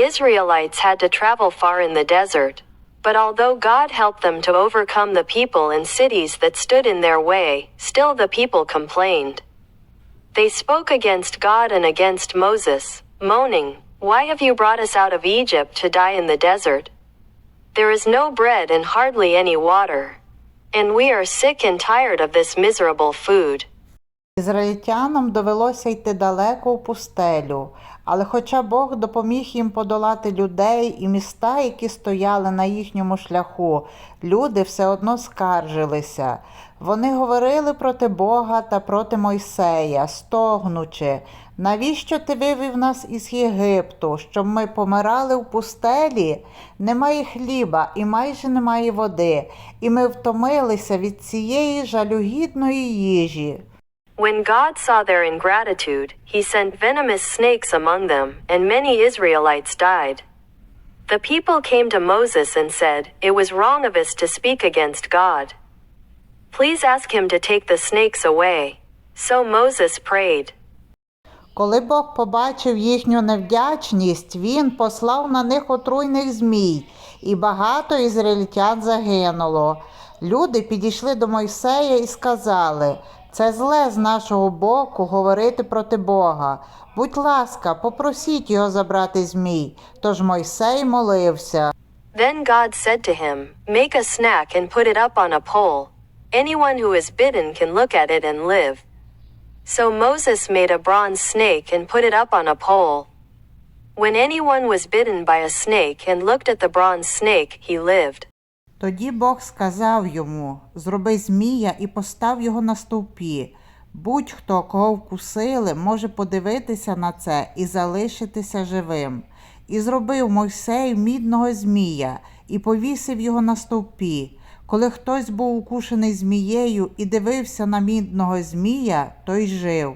Israelites had to travel far in the desert. But although God helped them to overcome the people and cities that stood in their way, still the people complained. They spoke against God and against Moses, moaning, Why have you brought us out of Egypt to die in the desert? There is no bread and hardly any water. And we are sick and tired of this miserable food. Ізраїльтянам довелося йти далеко в пустелю, але хоча Бог допоміг їм подолати людей і міста, які стояли на їхньому шляху, люди все одно скаржилися. Вони говорили проти Бога та проти Мойсея, стогнучи, навіщо ти вивів нас із Єгипту, щоб ми помирали в пустелі? Немає хліба і майже немає води, і ми втомилися від цієї жалюгідної їжі. When God saw their ingratitude, he sent venomous snakes among them, and many Israelites died. The people came to Moses and said, It was wrong of us to speak against God. Please ask him to take the snakes away. So Moses prayed. Коли Бог побачив їхню невдячність, він послав на них отруйних змій, і багато ізраїльтян загинуло. Люди підійшли до Мойсея і сказали: це зле з нашого боку говорити проти Бога. Будь ласка, попросіть його забрати змій. Тож Мойсей молився. Then God said to him, Make a snack and put it up on a pole. Anyone who is bitten can look at it and live. So Moses made a bronze snake and put it up on a pole. When anyone was bitten by a snake and looked at the bronze snake, he lived. Тоді Бог сказав йому: Зроби змія і постав його на стовпі. Будь-хто, кого вкусили, може подивитися на це і залишитися живим. І зробив Мойсей мідного змія і повісив його на стовпі. Коли хтось був укушений змією і дивився на мідного змія, той жив.